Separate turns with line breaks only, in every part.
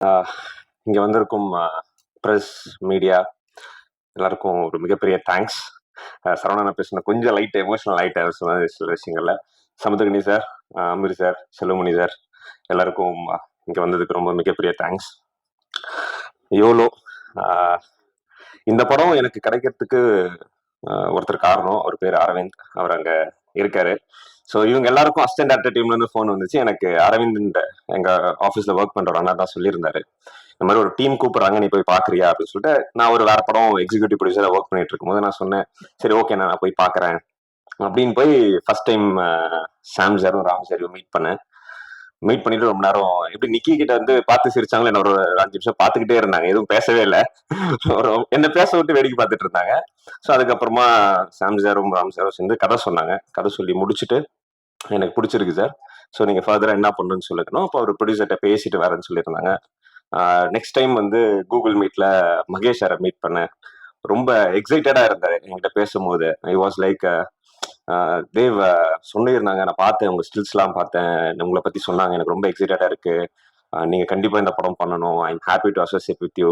இங்கே வந்திருக்கும் press media எல்லாருக்கும் ஒரு மிகப்பெரிய தேங்க்ஸ் சரவணா பேசின கொஞ்சம் லைட் எமோஷனல் ஆகிட்டார் சொன்ன சில விஷயங்கள்ல. Samuthirakani sir Ameer sir Selvamani sir எல்லாருக்கும் இங்கே வந்ததுக்கு ரொம்ப மிகப்பெரிய தேங்க்ஸ் யோலோ இந்த படம் எனக்கு கிடைக்கிறதுக்கு ஒருத்தர் காரணம் அவர் பேர் அரவிந்த். அவர் அங்கே இருக்காரு. ஸோ இவங்க எல்லாருக்கும் அஸ்டன்ட் ஆர்டர் டீம்ல இருந்து ஃபோன் வந்துச்சு. எனக்கு அரவிந்த் எங்க ஆஃபீஸ்ல ஒர்க் பண்ற அண்ணா தான் சொல்லியிருந்தாரு. இந்த மாதிரி ஒரு டீம் கூப்பிடுறாங்க நீ போய் பாக்குறியா? அப்படின்னு சொல்லிட்டு நான் ஒரு வேற படம் எக்ஸிக்யூட்டிவ் ப்ரொடியூசரா ஒர்க் பண்ணிட்டு இருக்கும்போது நான் சொன்னேன் சரி ஓகே நான் போய் பாக்குறேன். அப்படின்னு போய் ஃபர்ஸ்ட் டைம் சாம் சாரும் ராம் சாரையும் மீட் பண்ணேன். மீட் பண்ணிட்டு ரொம்ப நேரம் எப்படி நிக்கி கிட்ட வந்து பார்த்து சிரிச்சாங்களோ என்ன ஒரு அஞ்சு நிமிஷம் பார்த்துக்கிட்டே இருந்தாங்க. எதுவும் பேசவே இல்லை. ஒரு என்ன பேச விட்டு வேடிக்கை பார்த்துட்டு இருந்தாங்க. ஸோ அதுக்கப்புறமா சாம் சாரும் ராம் சாரும் சேர்ந்து கதை சொன்னாங்க. கதை சொல்லி முடிச்சுட்டு எனக்கு பிடிச்சிருக்கு சார். ஸோ நீங்கள் ஃபர்தராக என்ன பண்ணுன்னு சொல்லிக்கணும். அப்போ அவர் ப்ரொடியூசர்கிட்ட பேசிட்டு வரேன்னு சொல்லியிருந்தாங்க. நெக்ஸ்ட் டைம் வந்து கூகுள் மீட்ல மகேஷ் சாரை மீட் பண்ணேன் ரொம்ப எக்ஸைட்டடாக இருந்தார் என்கிட்ட பேசும்போது. ஐ வாஸ் லைக் தேவ் சொல்லியிருந்தாங்க. நான் பார்த்தேன். உங்கள் ஸ்டில்ஸ்லாம் பார்த்தேன். உங்களை பற்றி சொன்னாங்க. எனக்கு ரொம்ப எக்ஸைட்டடாக இருக்குது நீங்கள் கண்டிப்பாக இந்த படம் பண்ணணும். I am happy to associate with you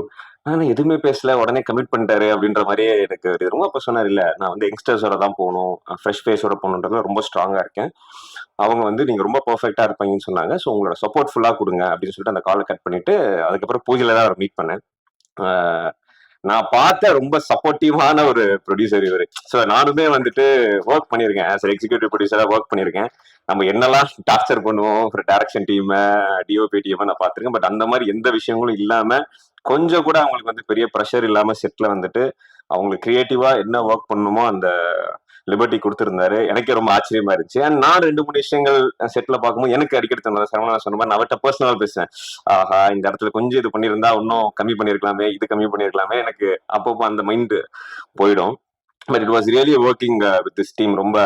நான் எதுவுமே பேசல உடனே கமிட் பண்ணிட்டாரு அப்படின்ற மாதிரியே எனக்கு இது ரொம்ப அப்போ சொன்னார் இல்லை நான் வந்து யங்ஸ்டர்ஸோட தான் போகணும் ஃப்ரெஷ் ஃபேஸோட போகணுன்றதுல ரொம்ப ஸ்ட்ராங்காக இருக்கேன். அவங்க வந்து நீங்கள் ரொம்ப பர்ஃபெக்டாக இருப்பீங்கன்னு சொன்னாங்க. ஸோ உங்களோட சப்போர்ட் ஃபுல்லாக கொடுங்க அப்படின்னு சொல்லிட்டு அந்த காலை கட் பண்ணிவிட்டு அதுக்கப்புறம் பூஜையில் தான் அவர் மீட் பண்ணேன். நான் பார்த்த ரொம்ப சப்போர்ட்டிவான ஒரு ப்ரொடியூசர் இவர். ஸோ நானுமே வந்துட்டு ஒர்க் பண்ணியிருக்கேன். ஆஸ் எக்ஸிக்யூட்டிவ் ப்ரொடியூசராக ஒர்க் பண்ணியிருக்கேன். நம்ம என்னெல்லாம் டார்ச்சர் பண்ணுவோம் ஒரு டீமை டீம் டிஓபி டீமை நான் பார்த்துருக்கேன். பட் அந்த மாதிரி எந்த விஷயங்களும் இல்லாமல் கொஞ்சம் கூட அவங்களுக்கு வந்து பெரிய ப்ரெஷர் இல்லாமல் செட்டில் வந்துட்டு அவங்களுக்கு க்ரியேட்டிவாக என்ன ஒர்க் பண்ணணுமோ அந்த லிபர்ட்டி கொடுத்துருந்தாரு. எனக்கே ரொம்ப ஆச்சரியமா இருந்துச்சு. அண்ட் நான் ரெண்டு மூணு விஷயங்கள் செட்ல பார்க்கும்போது எனக்கு அடிக்கடி தந்தது சரவணா சொன்ன மாதிரி நான் அவர்கிட்ட பர்சனல் பேசுவேன். ஆஹா இந்த இடத்துல கொஞ்சம் இது பண்ணியிருந்தா இன்னும் கம்மி பண்ணியிருக்கலாமே இது கம்மி பண்ணியிருக்கலாமே எனக்கு அப்பப்போ அந்த மைண்டு போயிடும். But it was really working with this team ரொம்ப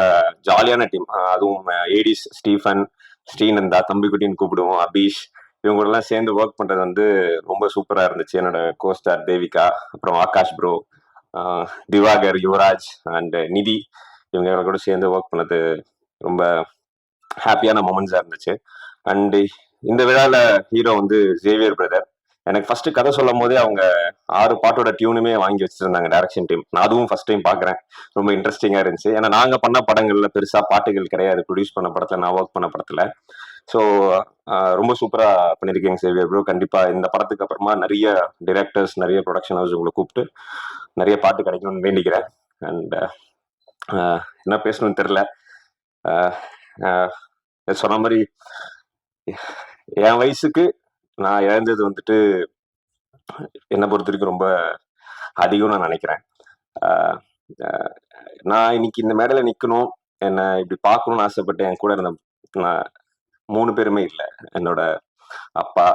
ஜாலியான டீம் அதுவும் uh, ஏடிஸ் ஸ்டீஃபன் ஸ்ரீநந்தா தம்பிக்குட்டின்னு கூப்பிடுவோம். அபீஷ் இவங்க கூட எல்லாம் சேர்ந்து ஒர்க் பண்றது வந்து ரொம்ப சூப்பரா இருந்துச்சு. என்னோட கோஸ்டார் தேவிகா அப்புறம் Akash bro Diwakar Yuvaraj and uh, Nidhi. இவங்க எல்லாம் கூட சேர்ந்து ஒர்க் பண்ணது ரொம்ப ஹாப்பியான மொமெண்ட்ஸா இருந்துச்சு. அண்ட் இந்த விழால ஹீரோ வந்து ஜேவியர் பிரதர் எனக்கு ஃபர்ஸ்ட் கதை சொல்லும் போதே அவங்க ஆறு பாட்டோட டியூனுமே வாங்கி வச்சிருந்தாங்க டைரக்ஷன் டீம் நான் அதுவும் ஃபர்ஸ்ட் டைம் பாக்குறேன் ரொம்ப இன்ட்ரெஸ்டிங்கா இருந்துச்சு. ஏன்னா நாங்க பண்ண படங்கள்ல பெருசா பாட்டுகள் கிடையாது. ப்ரொடியூஸ் பண்ண படத்துல நான் ஒர்க் பண்ண படத்துல. ஸோ ரொம்ப சூப்பரா பண்ணிருக்கீங்க சேவியர் ப்ரோ கண்டிப்பா இந்த படத்துக்கு அப்புறமா நிறைய டிரெக்டர்ஸ் நிறைய ப்ரொடக்ஷன் ஹவுஸ் உங்களை கூப்பிட்டு நிறைய பாட்டு கிடைக்கணும்னு வேண்டிக்கிறேன். அண்ட் என்ன பேசணும்னு தெரில சொன்ன மாதிரி என் வயசுக்கு நான் இழந்தது வந்துட்டு என்னை பொறுத்த வரைக்கும் ரொம்ப அதிகம் நான் நினைக்கிறேன். நான் இன்னைக்கு இந்த மேடையில் நிற்கணும் என்னை இப்படி பார்க்கணும்னு ஆசைப்பட்டு என் கூட இருந்த நான் மூணு பேருமே இல்லை. என்னோட அப்பா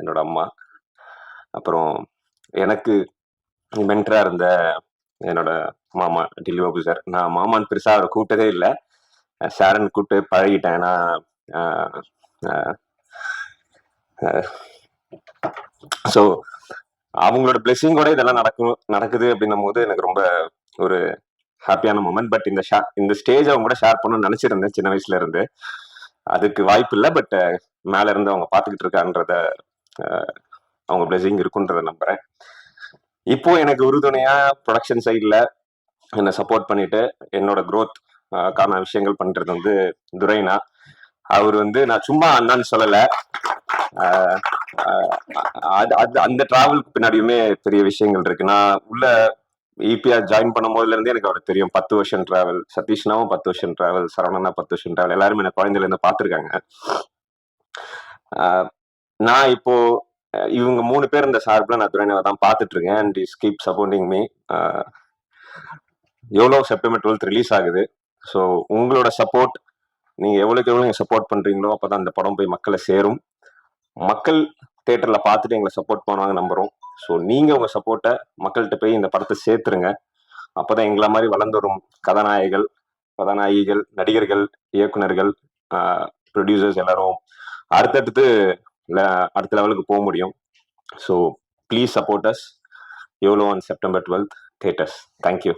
என்னோட அம்மா அப்புறம் எனக்கு மென்டராக இருந்த என்னோட மாமா டில்லி பாபு சார். நான் மாமான்னு பெருசாக அவரை கூப்பிட்டதே இல்லை. சாரன் கூப்பிட்டு பழகிட்டேன். ஸோ அவங்களோட பிளெஸிங்கோட இதெல்லாம் நடக்கும் நடக்குது அப்படின்னும் போது எனக்கு ரொம்ப ஒரு ஹாப்பியான மூமெண்ட் பட் இந்த ஷா இந்த ஸ்டேஜ் அவங்க கூட ஷேர் பண்ணணும்னு நினச்சிருந்தேன் சின்ன வயசுல இருந்து. அதுக்கு வாய்ப்பு இல்லை. பட் மேல இருந்து அவங்க பார்த்துக்கிட்டு இருக்கான்றத அவங்க பிளெஸிங் இருக்குன்றத நம்புறேன். இப்போ எனக்கு உறுதுணையா ப்ரொடக்ஷன் சைடில் என்னை சப்போர்ட் பண்ணிட்டு என்னோட க்ரோத் ஆஹ், கான விஷயங்கள் பண்றது வந்து துரைனா. அவர் வந்து நான் சும்மா அண்ணான்னு சொல்லலை. அது அது அந்த டிராவலுக்கு பின்னாடியுமே பெரிய விஷயங்கள் இருக்கு. நான் உள்ள இபிஆர் ஜாயின் பண்ணும் போதுல இருந்தே எனக்கு அவர் தெரியும். பத்து வருஷம் டிராவல் சதீஷ்னாவும் பத்து வருஷம் டிராவல் சரவணனா பத்து வருஷம் டிராவல் எல்லாருமே என்ன குழந்தையில இருந்து பார்த்துருக்காங்க. நான் இப்போ இவங்க மூணு பேர் இந்த சார்பில் நான் துறைனாவை தான் பார்த்துட்டு இருக்கேன் and is keep supporting me எவ்வளோ செப்டம்பர் டுவெல்த் ரிலீஸ் ஆகுது. ஸோ உங்களோட சப்போர்ட் நீங்கள் எவ்வளோக்கு எவ்வளோ நீங்கள் சப்போர்ட் பண்ணுறீங்களோ அப்போ தான் அந்த படம் போய் மக்களை சேரும். மக்கள் தேட்டரில் பார்த்துட்டு எங்களை சப்போர்ட் பண்ணுவாங்க நம்புகிறோம் ஸோ நீங்கள் உங்கள் சப்போர்ட்டை மக்கள்கிட்ட போய் இந்த படத்தை சேர்த்துருங்க. அப்போ தான் எங்களை மாதிரி வளர்ந்து வரும் கதாநாயகிகள் கதாநாயகிகள் நடிகர்கள் இயக்குனர்கள் ப்ரொடியூசர்ஸ் எல்லாரும். அடுத்தடுத்து அடுத்த லெவலுக்கு போக முடியும். ஸோ ப்ளீஸ் சப்போர்ட் அஸ் எவ்வளோ on September twelfth theatres thank you